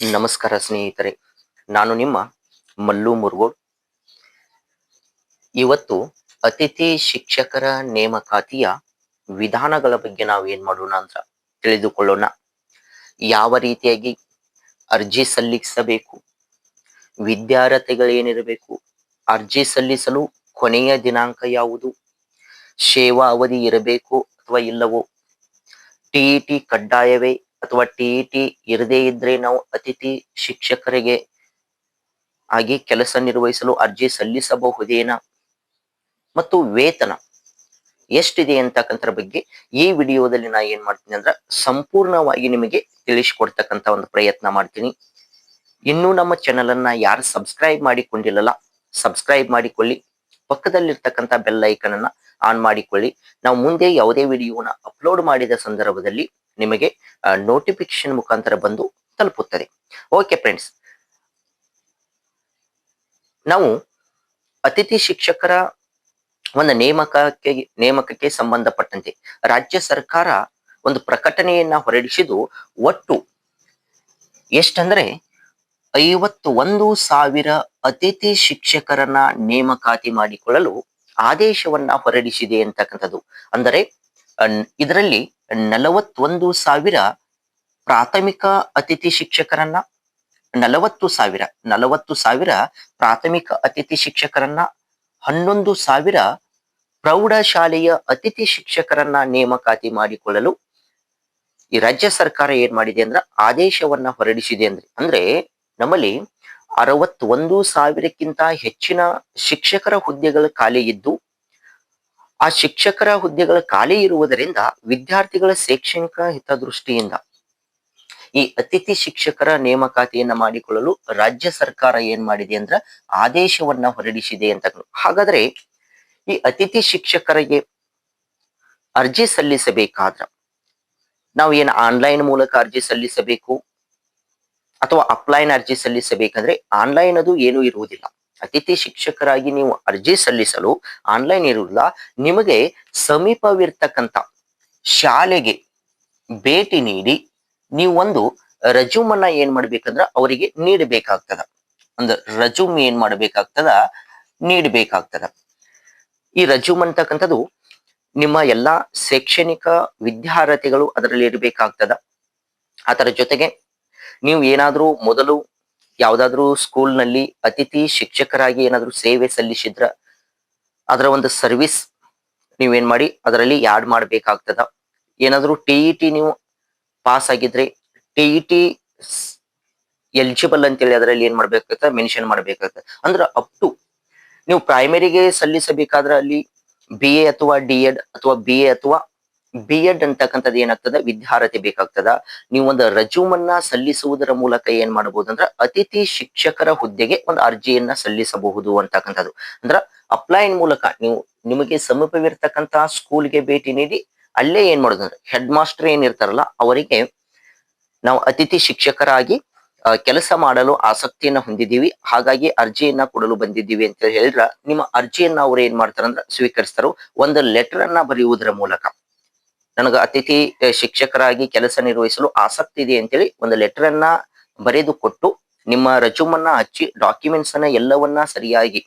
ನಮಸ್ಕಾರ ಸ್ನೇಹಿತರೆ, ನಾನು ನಿಮ್ಮ ಮಲ್ಲು ಮುರುಗೋಡ್ ಇವತ್ತು ಅತಿಥಿ ಶಿಕ್ಷಕರ ನೇಮಕಾತಿಯ ವಿಧಾನಗಳ ಬಗ್ಗೆ ನಾವು ಏನ್ ಮಾಡೋಣ ಅಂತ ತಿಳಿದುಕೊಳ್ಳೋಣ. ಯಾವ ರೀತಿಯಾಗಿ ಅರ್ಜಿ ಸಲ್ಲಿಸಬೇಕು ವಿದ್ಯಾರ್ಥಿಗಳೇನಿರಬೇಕು ಅರ್ಜಿ ಸಲ್ಲಿಸಲು ಕೊನೆಯ ದಿನಾಂಕ ಯಾವುದು, ಸೇವಾ ಅವಧಿ ಇರಬೇಕು ಅಥವಾ ಇಲ್ಲವೋ ಟಿಇಟಿ ಕಡ್ಡಾಯವೇ ಅಥವಾ ಟಿ ಟಿ ಇರದೇ ಇದ್ರೆ ನಾವು ಅತಿಥಿ ಶಿಕ್ಷಕರಿಗೆ ಆಗಿ ಕೆಲಸ ನಿರ್ವಹಿಸಲು ಅರ್ಜಿ ಸಲ್ಲಿಸಬಹುದೇನ? ಮತ್ತು ವೇತನ ಎಷ್ಟಿದೆ ಅಂತಕಂತರ ಬಗ್ಗೆ ಈ ವಿಡಿಯೋದಲ್ಲಿ ನಾ ಏನ್ ಮಾಡ್ತೀನಿ ಅಂದ್ರೆ ಸಂಪೂರ್ಣವಾಗಿ ನಿಮಗೆ ತಿಳಿಸಿಕೊಡ್ತಕ್ಕಂಥ ಒಂದು ಪ್ರಯತ್ನ ಮಾಡ್ತೀನಿ. ಇನ್ನೂ ನಮ್ಮ ಚಾನೆಲ್ ಅನ್ನ ಯಾರು ಸಬ್ಸ್ಕ್ರೈಬ್ ಮಾಡಿಕೊಂಡಿಲ್ಲಲ್ಲ ಸಬ್ಸ್ಕ್ರೈಬ್ ಮಾಡಿಕೊಳ್ಳಿ. ಪಕ್ಕದಲ್ಲಿರ್ತಕ್ಕಂಥ ಬೆಲ್ ಐಕನ್ ಅನ್ನ ಆನ್ ಮಾಡಿಕೊಳ್ಳಿ. ನಾವು ಮುಂದೆ ಯಾವುದೇ ವಿಡಿಯೋನ ಅಪ್ಲೋಡ್ ಮಾಡಿದ ಸಂದರ್ಭದಲ್ಲಿ ನಿಮಗೆ ನೋಟಿಫಿಕೇಶನ್ ಮುಖಾಂತರ ಬಂದು ತಲುಪುತ್ತದೆ. ಓಕೆ ಫ್ರೆಂಡ್ಸ್ ನಾವು ಅತಿಥಿ ಶಿಕ್ಷಕರ ಒಂದು ನೇಮಕಕ್ಕೆ ನೇಮಕಕ್ಕೆ ಸಂಬಂಧಪಟ್ಟಂತೆ ರಾಜ್ಯ ಸರ್ಕಾರ ಒಂದು ಪ್ರಕಟಣೆಯನ್ನ ಹೊರಡಿಸಿದ್ದು ಒಟ್ಟು ಎಷ್ಟಂದ್ರೆ ಐವತ್ತು ಒಂದು ಸಾವಿರ ಅತಿಥಿ ಶಿಕ್ಷಕರನ್ನ ನೇಮಕಾತಿ ಮಾಡಿಕೊಳ್ಳಲು ಆದೇಶವನ್ನ ಹೊರಡಿಸಿದೆ ಅಂತಕ್ಕಂಥದ್ದು. ಅಂದರೆ ಇದರಲ್ಲಿ ನಲವತ್ತೊಂದು ಸಾವಿರ ಪ್ರಾಥಮಿಕ ಅತಿಥಿ ಶಿಕ್ಷಕರನ್ನ, ನಲವತ್ತು ಸಾವಿರ ನಲವತ್ತು ಸಾವಿರ ಪ್ರಾಥಮಿಕ ಅತಿಥಿ ಶಿಕ್ಷಕರನ್ನ, ಹನ್ನೊಂದು ಸಾವಿರ ಪ್ರೌಢಶಾಲೆಯ ಅತಿಥಿ ಶಿಕ್ಷಕರನ್ನ ನೇಮಕಾತಿ ಮಾಡಿಕೊಳ್ಳಲು ಈ ರಾಜ್ಯ ಸರ್ಕಾರ ಏನ್ ಮಾಡಿದೆ ಅಂದ್ರೆ ಆದೇಶವನ್ನ ಹೊರಡಿಸಿದೆ ಅಂದ್ರೆ. ಅಂದ್ರೆ ನಮ್ಮಲ್ಲಿ ಅರವತ್ತೊಂದು ಸಾವಿರಕ್ಕಿಂತ ಹೆಚ್ಚಿನ ಶಿಕ್ಷಕರ ಹುದ್ದೆಗಳು ಖಾಲಿ ಇದ್ದು ಆ ಶಿಕ್ಷಕರ ಹುದ್ದೆಗಳ ಖಾಲಿ ಇರುವುದರಿಂದ ವಿದ್ಯಾರ್ಥಿಗಳ ಶೈಕ್ಷಣಿಕ ಹಿತದೃಷ್ಟಿಯಿಂದ ಈ ಅತಿಥಿ ಶಿಕ್ಷಕರ ನೇಮಕಾತಿಯನ್ನ ಮಾಡಿಕೊಳ್ಳಲು ರಾಜ್ಯ ಸರ್ಕಾರ ಏನ್ ಮಾಡಿದೆ ಅಂದ್ರ ಆದೇಶವನ್ನ ಹೊರಡಿಸಿದೆ ಅಂತ ಹಾಗಾದ್ರೆ ಈ ಅತಿಥಿ ಶಿಕ್ಷಕರಿಗೆ ಅರ್ಜಿ ಸಲ್ಲಿಸಬೇಕಾದ್ರ ನಾವು ಏನು ಆನ್ಲೈನ್ ಮೂಲಕ ಅರ್ಜಿ ಸಲ್ಲಿಸಬೇಕು ಅಥವಾ ಅಪ್ಲೈನ್ ಅರ್ಜಿ ಸಲ್ಲಿಸಬೇಕಂದ್ರೆ ಆನ್ಲೈನ್ ಅದು ಏನೂ ಇರುವುದಿಲ್ಲ. ಅತಿಥಿ ಶಿಕ್ಷಕರಾಗಿ ನೀವು ಅರ್ಜಿ ಸಲ್ಲಿಸಲು ಆನ್ಲೈನ್ ಇರುವುದಿಲ್ಲ, ನಿಮಗೆ ಸಮೀಪವಿರ್ತಕ್ಕಂಥ ಶಾಲೆಗೆ ಭೇಟಿ ನೀಡಿ ನೀವು ಒಂದು ರಜೂಮನ್ನ ಏನ್ ಮಾಡ್ಬೇಕಂದ್ರ ಅವರಿಗೆ ನೀಡಬೇಕಾಗ್ತದ. ಒಂದು ರಜೂಮ್ ಏನ್ ಮಾಡ್ಬೇಕಾಗ್ತದ? ನೀಡಬೇಕಾಗ್ತದ. ಈ ರಜೂಮ್ ಅಂತಕ್ಕಂಥದ್ದು ನಿಮ್ಮ ಎಲ್ಲಾ ಶೈಕ್ಷಣಿಕ ವಿದ್ಯಾರ್ಥಿಗಳು ಅದರಲ್ಲಿ ಇರಬೇಕಾಗ್ತದ. ಅದರ ಜೊತೆಗೆ ನೀವು ಏನಾದರೂ ಮೊದಲು ಯಾವ್ದಾದ್ರು ಸ್ಕೂಲ್ನಲ್ಲಿ ಅತಿಥಿ ಶಿಕ್ಷಕರಾಗಿ ಏನಾದ್ರು ಸೇವೆ ಸಲ್ಲಿಸಿದ್ರ ಅದರ ಒಂದು ಸರ್ವಿಸ್ ನೀವೇನ್ ಮಾಡಿ, ಅದರಲ್ಲಿ ಯಾಡ್ ಮಾಡ್ಬೇಕಾಗ್ತದ? ಏನಾದ್ರೂ ಟಿ ನೀವು ಪಾಸ್ ಆಗಿದ್ರೆ ಟಿ ಎಲಿಜಿಬಲ್ ಅಂತೇಳಿ ಅದರಲ್ಲಿ ಏನ್ ಮಾಡ್ಬೇಕಾಗ್ತದೆ? ಮೆನ್ಷನ್ ಮಾಡ್ಬೇಕಾಗ್ತದೆ. ಅಂದ್ರೆ ಅಪ್ ಟು ನೀವು ಪ್ರೈಮರಿಗೆ ಸಲ್ಲಿಸಬೇಕಾದ್ರೆ ಅಲ್ಲಿ ಬಿ ಎ ಅಥವಾ ಡಿ ಎಡ್ ಅಥವಾ ಬಿ ಎ ಅಥವಾ ಬಿ ಎಡ್ ಅಂತಕ್ಕಂಥದ್ದು ಏನಾಗ್ತದ? ವಿದ್ಯಾರ್ಥಿ ಬೇಕಾಗ್ತದ. ನೀವು ಒಂದು ರಜೂಮನ್ನ ಸಲ್ಲಿಸುವುದರ ಮೂಲಕ ಏನ್ ಮಾಡಬಹುದು ಅಂದ್ರೆ ಅತಿಥಿ ಶಿಕ್ಷಕರ ಹುದ್ದೆಗೆ ಒಂದು ಅರ್ಜಿಯನ್ನ ಸಲ್ಲಿಸಬಹುದು ಅಂತಕ್ಕಂಥದ್ದು. ಅಂದ್ರ ಅಪ್ಲೈನ್ ಮೂಲಕ ನೀವು ನಿಮಗೆ ಸಮೀಪವಿರ್ತಕ್ಕಂತಹ ಸ್ಕೂಲ್ಗೆ ಭೇಟಿ ನೀಡಿ, ಅಲ್ಲೇ ಏನ್ ಮಾಡೋದು ಅಂದ್ರೆ ಹೆಡ್ ಮಾಸ್ಟರ್ ಏನಿರ್ತಾರಲ್ಲ ಅವರಿಗೆ ನಾವು ಅತಿಥಿ ಶಿಕ್ಷಕರಾಗಿ ಕೆಲಸ ಮಾಡಲು ಆಸಕ್ತಿಯನ್ನ ಹೊಂದಿದ್ದೀವಿ, ಹಾಗಾಗಿ ಅರ್ಜಿಯನ್ನ ಕೊಡಲು ಬಂದಿದ್ದೀವಿ ಅಂತ ಹೇಳಿದ್ರ, ನಿಮ್ಮ ಅರ್ಜಿಯನ್ನ ಅವ್ರು ಏನ್ ಮಾಡ್ತಾರಂದ್ರ ಸ್ವೀಕರಿಸ್ತಾರೋ. ಒಂದು ಲೆಟರ್ ಅನ್ನ ಬರೆಯುವುದರ ಮೂಲಕ. ನನಗ ಅತಿಥಿ ಶಿಕ್ಷಕರಾಗಿ ಕೆಲಸ ನಿರ್ವಹಿಸಲು ಆಸಕ್ತಿ ಇದೆ ಅಂತೇಳಿ ಒಂದು ಲೆಟರ್ ಅನ್ನ ಬರೆದು ಕೊಟ್ಟು, ನಿಮ್ಮ ರಜುಮನ್ನ ಹಚ್ಚಿ ಡಾಕ್ಯುಮೆಂಟ್ಸ್ ಅನ್ನ ಎಲ್ಲವನ್ನ ಸರಿಯಾಗಿ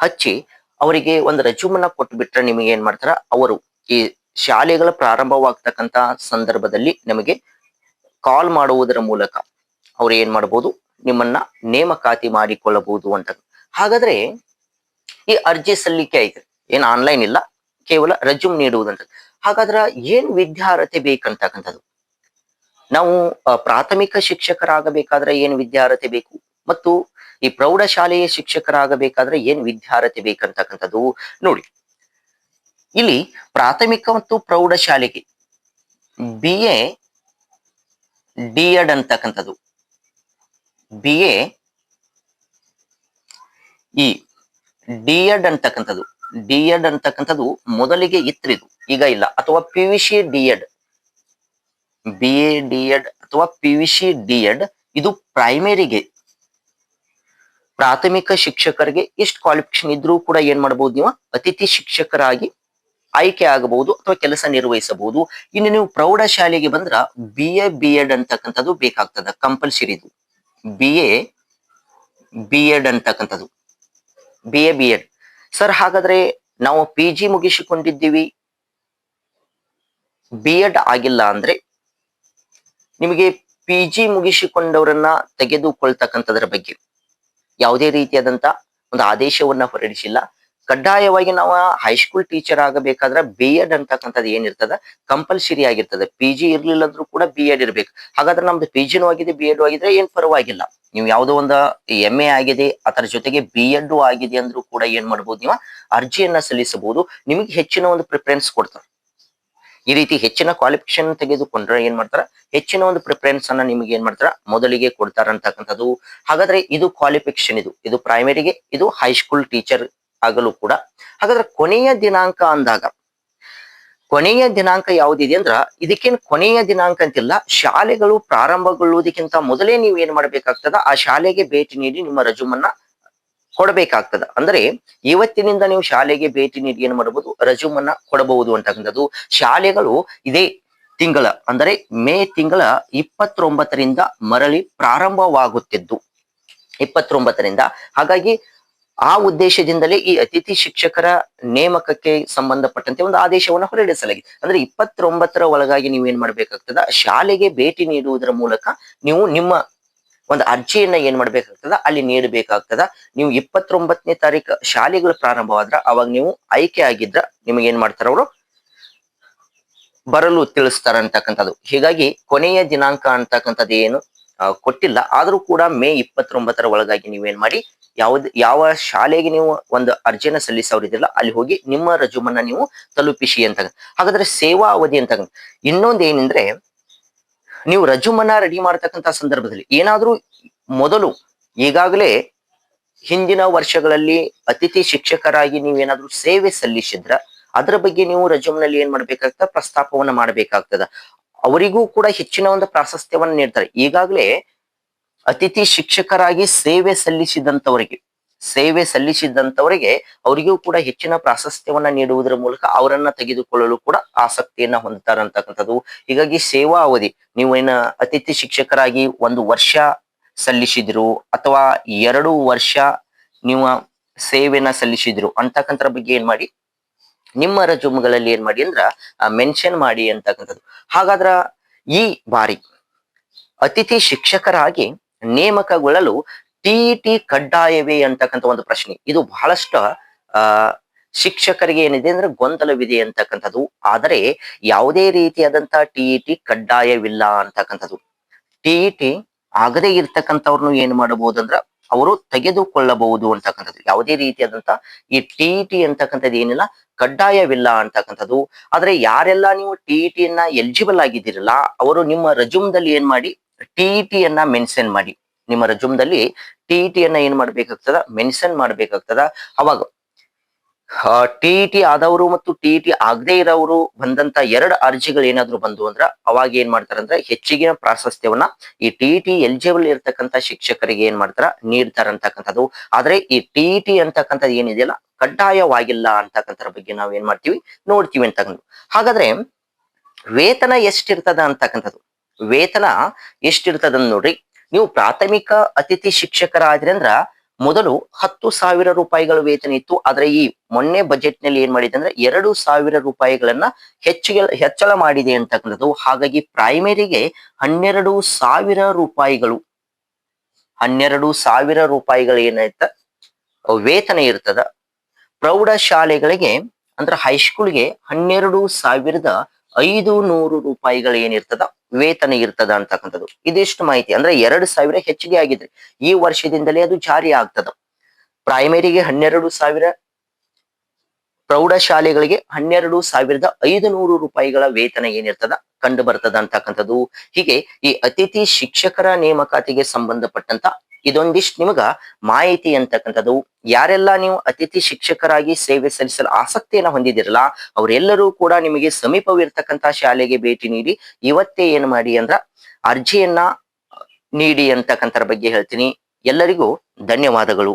ಹಚ್ಚಿ, ಅವರಿಗೆ ಒಂದು ರಜುಮನ್ನ ಕೊಟ್ಟು ಬಿಟ್ರೆ ನಿಮಗೆ ಏನ್ ಮಾಡ್ತಾರ? ಅವರು ಈ ಶಾಲೆಗಳ ಪ್ರಾರಂಭವಾಗ್ತಕ್ಕಂತ ಸಂದರ್ಭದಲ್ಲಿ ನಮಗೆ ಕಾಲ್ ಮಾಡುವುದರ ಮೂಲಕ ಅವ್ರು ಏನ್ ಮಾಡಬಹುದು ನಿಮ್ಮನ್ನ ನೇಮಕಾತಿ ಮಾಡಿಕೊಳ್ಳಬಹುದು ಅಂತ. ಹಾಗಾದ್ರೆ ಈ ಅರ್ಜಿ ಸಲ್ಲಿಕೆ ಆಯ್ತು. ಏನ್ ಆನ್ಲೈನ್ ಇಲ್ಲ, ಕೇವಲ ರಜುಮ್ ನೀಡುವುದಂತ ಹಾಗಾದ್ರ ಏನ್ ವಿದ್ಯಾರ್ಹತೆ ಬೇಕಂತಕ್ಕಂಥದ್ದು? ನಾವು ಪ್ರಾಥಮಿಕ ಶಿಕ್ಷಕರಾಗಬೇಕಾದ್ರೆ ಏನ್ ವಿದ್ಯಾರ್ಹತೆ ಬೇಕು? ಮತ್ತು ಈ ಪ್ರೌಢಶಾಲೆಯ ಶಿಕ್ಷಕರಾಗಬೇಕಾದ್ರೆ ಏನ್ ವಿದ್ಯಾರ್ಹತೆ ಬೇಕಂತಕ್ಕಂಥದ್ದು ನೋಡಿ. ಇಲ್ಲಿ ಪ್ರಾಥಮಿಕ ಮತ್ತು ಪ್ರೌಢಶಾಲೆಗೆ ಬಿ ಎ ಡಿ ಎಡ್ ಅಂತಕ್ಕಂಥದ್ದು. ಬಿ ಎ ಈ ಡಿ ಎಡ್ ಅಂತಕ್ಕಂಥದ್ದು. ಡಿ ಎಡ್ ಅಂತಕ್ಕಂಥದ್ದು ಮೊದಲಿಗೆ ಇತ್ರಿದು. ಈಗ ಇಲ್ಲ. ಅಥವಾ P V C D Ed B A D Ed ಅಥವಾ P V C D Ed ಇದು ಪ್ರೈಮರಿಗೆ ಪ್ರಾಥಮಿಕ ಶಿಕ್ಷಕರಿಗೆ ಎಷ್ಟು ಕ್ವಾಲಿಫಿಕೇಶನ್ ಇದ್ರೂ ಕೂಡ ಏನ್ ಮಾಡಬಹುದು ನೀವು? ಅತಿಥಿ ಶಿಕ್ಷಕರಾಗಿ ಆಯ್ಕೆ ಆಗಬಹುದು ಅಥವಾ ಕೆಲಸ ನಿರ್ವಹಿಸಬಹುದು. ಇನ್ನು ನೀವು ಪ್ರೌಢಶಾಲೆಗೆ ಬಂದ್ರ ಬಿ ಎ ಬಿ ಎಡ್ ಅಂತಕ್ಕಂಥದ್ದು ಬೇಕಾಗ್ತದೆ ಕಂಪಲ್ಸರಿ ಇದು ಬಿ ಎ ಬಿ ಎಡ್ ಅಂತಕ್ಕಂಥದ್ದು. B A B Ed sir ಹಾಗಾದ್ರೆ ನಾವು ಪಿ ಜಿ ಮುಗಿಸಿಕೊಂಡಿದ್ದೀವಿ. ಬಿ ಎಡ್ ಆಗಿಲ್ಲ ಅಂದ್ರೆ ನಿಮಗೆ ಪಿ ಜಿ ಮುಗಿಸಿಕೊಂಡವರನ್ನ ತೆಗೆದುಕೊಳ್ತಕ್ಕಂಥದ್ರ ಬಗ್ಗೆ ಯಾವುದೇ ರೀತಿಯಾದಂತ ಒಂದು ಆದೇಶವನ್ನ ಹೊರಡಿಸಿಲ್ಲ. ಕಡ್ಡಾಯವಾಗಿ ನಾವು ಹೈಸ್ಕೂಲ್ ಟೀಚರ್ ಆಗಬೇಕಾದ್ರೆ ಬಿ ಎಡ್ ಅಂತಕ್ಕಂಥದ್ದು ಏನಿರ್ತದ ಕಂಪಲ್ಸರಿ ಆಗಿರ್ತದೆ. ಪಿ ಜಿ ಇರ್ಲಿಲ್ಲ ಅಂದ್ರೂ ಕೂಡ ಬಿ ಎಡ್ ಇರ್ಬೇಕು. ಹಾಗಾದ್ರೆ ನಮ್ದು ಪಿ ಜಿನೂ ಆಗಿದೆ ಬಿ ಎಡ್ ಆಗಿದ್ರೆ ಏನ್ ಪರವಾಗಿಲ್ಲ. ನೀವು ಯಾವುದೋ ಒಂದು ಎಂ ಎ ಆಗಿದೆ, ಅದರ ಜೊತೆಗೆ ಬಿ ಎಡ್ ಆಗಿದೆ ಅಂದ್ರೂ ಕೂಡ ಏನ್ ಮಾಡ್ಬೋದು ನೀವು? ಅರ್ಜಿಯನ್ನ ಸಲ್ಲಿಸಬಹುದು. ನಿಮಗೆ ಹೆಚ್ಚಿನ ಒಂದು ಪ್ರಿಫರೆನ್ಸ್ ಕೊಡ್ತಾರೆ. ಈ ರೀತಿ ಹೆಚ್ಚಿನ ಕ್ವಾಲಿಫಿಕೇಶನ್ ತೆಗೆದುಕೊಂಡ್ರೆ ಏನ್ ಮಾಡ್ತಾರ? ಹೆಚ್ಚಿನ ಒಂದು ಪ್ರಿಫರೆನ್ಸ್ ಅನ್ನ ನಿಮ್ಗೆ ಏನ್ ಮಾಡ್ತಾರ? ಮೊದಲಿಗೆ ಕೊಡ್ತಾರ ಅಂತಕ್ಕಂಥದ್ದು ಹಾಗಾದ್ರೆ ಇದು ಕ್ವಾಲಿಫಿಕೇಶನ್ ಇದು. ಇದು ಪ್ರೈಮರಿಗೆ ಇದು ಹೈಸ್ಕೂಲ್ ಟೀಚರ್ ಆಗಲು ಕೂಡ. ಹಾಗಾದ್ರೆ ಕೊನೆಯ ದಿನಾಂಕ ಅಂದಾಗ, ಕೊನೆಯ ದಿನಾಂಕ ಯಾವ್ದಿದೆ ಅಂದ್ರ ಇದಕ್ಕೇನು ಕೊನೆಯ ದಿನಾಂಕ ಅಂತಿಲ್ಲ, ಶಾಲೆಗಳು ಪ್ರಾರಂಭಗೊಳ್ಳುವುದಕ್ಕಿಂತ ಮೊದಲೇ ನೀವು ಏನ್ ಮಾಡ್ಬೇಕಾಗ್ತದ, ಆ ಶಾಲೆಗೆ ಭೇಟಿ ನೀಡಿ ನಿಮ್ಮ ರಜುಮನ್ನ ಕೊಡಬೇಕಾಗ್ತದ. ಅಂದ್ರೆ ಇವತ್ತಿನಿಂದ ನೀವು ಶಾಲೆಗೆ ಭೇಟಿ ನೀಡಿ ಏನ್ ಮಾಡಬಹುದು ರಜುಮನ್ನ ಕೊಡಬಹುದು ಅಂತಕ್ಕಂಥದ್ದು. ಶಾಲೆಗಳು ಇದೇ ತಿಂಗಳ, ಅಂದರೆ ಮೇ ತಿಂಗಳ ಇಪ್ಪತ್ತೊಂಬತ್ತರಿಂದ ಮರಳಿ ಪ್ರಾರಂಭವಾಗುತ್ತಿದ್ದು. ಇಪ್ಪತ್ತೊಂಬತ್ತರಿಂದ. ಹಾಗಾಗಿ ಆ ಉದ್ದೇಶದಿಂದಲೇ ಈ ಅತಿಥಿ ಶಿಕ್ಷಕರ ನೇಮಕಕ್ಕೆ ಸಂಬಂಧಪಟ್ಟಂತೆ ಒಂದು ಆದೇಶವನ್ನು ಹೊರಡಿಸಲಾಗಿದೆ. ಅಂದ್ರೆ ಇಪ್ಪತ್ತೊಂಬತ್ತರ ಒಳಗಾಗಿ ನೀವು ಏನ್ ಮಾಡ್ಬೇಕಾಗ್ತದ? ಶಾಲೆಗೆ ಭೇಟಿ ನೀಡುವುದರ ಮೂಲಕ ನೀವು ನಿಮ್ಮ ಒಂದು ಅರ್ಜಿಯನ್ನ ಏನ್ ಮಾಡ್ಬೇಕಾಗ್ತದ? ಅಲ್ಲಿ ನೀಡಬೇಕಾಗ್ತದ. ನೀವು ಇಪ್ಪತ್ತೊಂಬತ್ತನೇ ತಾರೀಕು ಶಾಲೆಗಳು ಪ್ರಾರಂಭವಾದ್ರ ಅವಾಗ ನೀವು ಆಯ್ಕೆ ಆಗಿದ್ರ ನಿಮಗೆ ಏನ್ ಮಾಡ್ತಾರ ಅವರು? ಬರಲು ತಿಳಿಸ್ತಾರ ಅಂತಕ್ಕಂಥದ್ದು. ಹೀಗಾಗಿ ಕೊನೆಯ ದಿನಾಂಕ ಅಂತಕ್ಕಂಥದ್ದು ಏನು? ಕೊಟ್ಟಿಲ್ಲ. ಆದ್ರೂ ಕೂಡ ಮೇ ಇಪ್ಪತ್ತೊಂಬತ್ತರ ಒಳಗಾಗಿ ನೀವೇನ್ ಮಾಡಿ, ಯಾವ್ದು, ಯಾವ ಶಾಲೆಗೆ ನೀವು ಒಂದು ಅರ್ಜಿಯನ್ನ ಸಲ್ಲಿಸೋರಿದಿಲ್ಲ ಅಲ್ಲಿ ಹೋಗಿ ನಿಮ್ಮ ರಜುಮನ್ನ ನೀವು ತಲುಪಿಸಿ ಅಂತ ಹಾಗಾದ್ರೆ ಸೇವಾ ಅವಧಿ ಅಂತ ಇನ್ನೊಂದು ಏನಂದ್ರೆ ನೀವು ರಜುಮನ್ನ ರೆಡಿ ಮಾಡ್ತಕ್ಕಂತ ಸಂದರ್ಭದಲ್ಲಿ ಏನಾದ್ರೂ ಮೊದಲು ಈಗಾಗಲೇ ಹಿಂದಿನ ವರ್ಷಗಳಲ್ಲಿ ಅತಿಥಿ ಶಿಕ್ಷಕರಾಗಿ ನೀವೇನಾದ್ರೂ ಸೇವೆ ಸಲ್ಲಿಸಿದ್ರ, ಅದರ ಬಗ್ಗೆ ನೀವು ರಜುಮನಲ್ಲಿ ಏನ್ ಮಾಡ್ಬೇಕಾಗ್ತದೆ? ಪ್ರಸ್ತಾಪವನ್ನ ಮಾಡ್ಬೇಕಾಗ್ತದ. ಅವರಿಗೂ ಕೂಡ ಹೆಚ್ಚಿನ ಒಂದು ಪ್ರಾಶಸ್ತ್ಯವನ್ನ ನೀಡ್ತಾರೆ. ಈಗಾಗಲೇ ಅತಿಥಿ ಶಿಕ್ಷಕರಾಗಿ ಸೇವೆ ಸಲ್ಲಿಸಿದಂತವರಿಗೆ ಸೇವೆ ಸಲ್ಲಿಸಿದಂತವರಿಗೆ ಅವರಿಗೂ ಕೂಡ ಹೆಚ್ಚಿನ ಪ್ರಾಶಸ್ತ್ಯವನ್ನ ನೀಡುವುದರ ಮೂಲಕ ಅವರನ್ನ ತೆಗೆದುಕೊಳ್ಳಲು ಕೂಡ ಆಸಕ್ತಿಯನ್ನ ಹೊಂದುತ್ತಾರೆ ಹೀಗಾಗಿ ಸೇವಾ ಅವಧಿ ನೀವೇನ ಅತಿಥಿ ಶಿಕ್ಷಕರಾಗಿ ಒಂದು ವರ್ಷ ಸಲ್ಲಿಸಿದ್ರು ಅಥವಾ ಎರಡು ವರ್ಷ ನೀವು ಸೇವೆನ ಸಲ್ಲಿಸಿದ್ರು ಅಂತಕ್ಕಂಥ ಬಗ್ಗೆ ಏನ್ ಮಾಡಿ ನಿಮ್ಮ ರಜುಮ್ಗಳಲ್ಲಿ ಏನ್ ಮಾಡಿ ಅಂದ್ರ ಮೆನ್ಷನ್ ಮಾಡಿ ಅಂತಕ್ಕಂಥದ್ದು. ಹಾಗಾದ್ರ ಈ ಬಾರಿ ಅತಿಥಿ ಶಿಕ್ಷಕರಾಗಿ ನೇಮಕಗೊಳ್ಳಲು ಟಿಇಟಿ ಕಡ್ಡಾಯವೇ ಅಂತಕ್ಕಂಥ ಒಂದು ಪ್ರಶ್ನೆ. ಇದು ಬಹಳಷ್ಟು ಶಿಕ್ಷಕರಿಗೆ ಏನಿದೆ ಅಂದ್ರೆ ಗೊಂದಲವಿದೆ ಅಂತಕ್ಕಂಥದ್ದು. ಆದರೆ ಯಾವುದೇ ರೀತಿಯಾದಂತಹ ಟಿಇಟಿ ಕಡ್ಡಾಯವಿಲ್ಲ ಅಂತಕ್ಕಂಥದ್ದು. ಟಿಇಟಿ ಆಗದೇ ಇರ್ತಕ್ಕಂಥವ್ರನ್ನು ಏನ್ ಮಾಡಬಹುದು ಅಂದ್ರ ಅವರು ತೆಗೆದುಕೊಳ್ಳಬಹುದು ಅಂತಕ್ಕಂಥದ್ದು. ಯಾವುದೇ ರೀತಿಯಾದಂತ ಈ ಟಿಇಟಿ ಅಂತಕ್ಕಂಥದ್ದು ಏನಿಲ್ಲ, ಕಡ್ಡಾಯವಿಲ್ಲ ಅಂತಕ್ಕಂಥದ್ದು. ಆದ್ರೆ ಯಾರೆಲ್ಲ ನೀವು ಟಿ ಟಿಯನ್ನ ಎಲಿಜಿಬಲ್ ಆಗಿದ್ದೀರಲ್ಲ, ಅವರು ನಿಮ್ಮ ರಜುಮ್ದಲ್ಲಿ ಏನ್ ಮಾಡಿ ಟಿ ಟಿಯನ್ನ ಮೆನ್ಷನ್ ಮಾಡಿ. ನಿಮ್ಮ ರಜುಮ್ದಲ್ಲಿ ಟಿ ಟಿಯನ್ನ ಏನ್ ಮಾಡ್ಬೇಕಾಗ್ತದ? ಮೆನ್ಷನ್ ಮಾಡ್ಬೇಕಾಗ್ತದ. ಅವಾಗ ಟಿಇಟಿ ಆದವರು ಮತ್ತು ಟಿಇಟಿ ಆಗದೇ ಇರೋರು ಬಂದಂತ ಎರಡು ಅರ್ಜಿಗಳು ಏನಾದ್ರು ಬಂದು ಅಂದ್ರ ಅವಾಗ ಏನ್ ಮಾಡ್ತಾರ ಅಂದ್ರೆ ಹೆಚ್ಚಿಗಿನ ಪ್ರಾಶಸ್ತ್ಯವನ್ನ ಈ ಟಿಇಟಿ ಎಲಿಜಿಬಲ್ ಇರ್ತಕ್ಕಂಥ ಶಿಕ್ಷಕರಿಗೆ ಏನ್ ಮಾಡ್ತಾರ ನೀಡ್ತಾರ ಅಂತಕ್ಕಂಥದ್ದು. ಆದ್ರೆ ಈ ಟಿಇಟಿ ಅಂತಕ್ಕಂಥದ್ದು ಏನಿದೆಯಲ್ಲ, ಕಡ್ಡಾಯವಾಗಿಲ್ಲ ಅಂತಕ್ಕಂಥದ್ರ ಬಗ್ಗೆ ನಾವು ಏನ್ ಮಾಡ್ತೀವಿ, ನೋಡ್ತೀವಿ ಅಂತಕ್ಕಂಥ ಹಾಗಾದ್ರೆ ವೇತನ ಎಷ್ಟಿರ್ತದ ಅಂತಕ್ಕಂಥದ್ದು? ವೇತನ ಎಷ್ಟಿರ್ತದ ನೋಡ್ರಿ. ನೀವು ಪ್ರಾಥಮಿಕ ಅತಿಥಿ ಶಿಕ್ಷಕರಾದ್ರಿ ಅಂದ್ರ ಮೊದಲು ಹತ್ತು ಸಾವಿರ ರೂಪಾಯಿಗಳ ವೇತನ ಇತ್ತು. ಆದ್ರೆ ಈ ಮೊನ್ನೆ ಬಜೆಟ್ನಲ್ಲಿ ಏನ್ ಮಾಡಿದೆ ಅಂದ್ರೆ ಎರಡು ಸಾವಿರ ರೂಪಾಯಿಗಳನ್ನ ಹೆಚ್ಚಿಗೆ ಹೆಚ್ಚಳ ಮಾಡಿದೆ ಅಂತಕ್ಕಂಥದ್ದು ಹಾಗಾಗಿ ಪ್ರೈಮರಿಗೆ ಹನ್ನೆರಡು ಸಾವಿರ ರೂಪಾಯಿಗಳು, ಹನ್ನೆರಡು ಸಾವಿರ ರೂಪಾಯಿಗಳು ಏನಾಯ್ತ? ವೇತನ ಇರ್ತದ. ಪ್ರೌಢ ಶಾಲೆಗಳಿಗೆ ಅಂದ್ರೆ ಹೈಸ್ಕೂಲ್ಗೆ ಹನ್ನೆರಡು ಸಾವಿರದ ಐದು ನೂರು ರೂಪಾಯಿಗಳು ಏನಿರ್ತದ? ವೇತನ ಇರ್ತದ ಅಂತಕ್ಕಂಥದ್ದು. ಇದಿಷ್ಟು ಮಾಹಿತಿ. ಅಂದ್ರೆ ಎರಡು ಸಾವಿರ ಹೆಚ್ಚಿಗೆ ಆಗಿದೆ ಈ ವರ್ಷದಿಂದಲೇ ಅದು ಜಾರಿ ಆಗ್ತದ. ಪ್ರೈಮರಿಗೆ ಹನ್ನೆರಡು ಸಾವಿರ, ಪ್ರೌಢಶಾಲೆಗಳಿಗೆ ಹನ್ನೆರಡು ಸಾವಿರದ ಐದು ನೂರು ರೂಪಾಯಿಗಳ ವೇತನ ಏನಿರ್ತದ, ಕಂಡು ಬರ್ತದ ಅಂತಕ್ಕಂಥದ್ದು. ಹೀಗೆ ಈ ಅತಿಥಿ ಶಿಕ್ಷಕರ ನೇಮಕಾತಿಗೆ ಸಂಬಂಧಪಟ್ಟಂತ ಇದೊಂದಿಷ್ಟು ನಿಮಗ ಮಾಹಿತಿ ಅಂತಕ್ಕಂಥದ್ದು. ಯಾರೆಲ್ಲ ನೀವು ಅತಿಥಿ ಶಿಕ್ಷಕರಾಗಿ ಸೇವೆ ಸಲ್ಲಿಸಲು ಆಸಕ್ತಿಯನ್ನ ಹೊಂದಿದಿರಲ್ಲ ಅವರೆಲ್ಲರೂ ಕೂಡ ನಿಮಗೆ ಸಮೀಪವಿರ್ತಕ್ಕಂಥ ಶಾಲೆಗೆ ಭೇಟಿ ನೀಡಿ ಇವತ್ತೇ ಏನ್ ಮಾಡಿ ಅಂದ್ರ ಅರ್ಜಿಯನ್ನ ನೀಡಿ ಅಂತಕ್ಕಂಥರ ಬಗ್ಗೆ ಹೇಳ್ತೀನಿ. ಎಲ್ಲರಿಗೂ ಧನ್ಯವಾದಗಳು.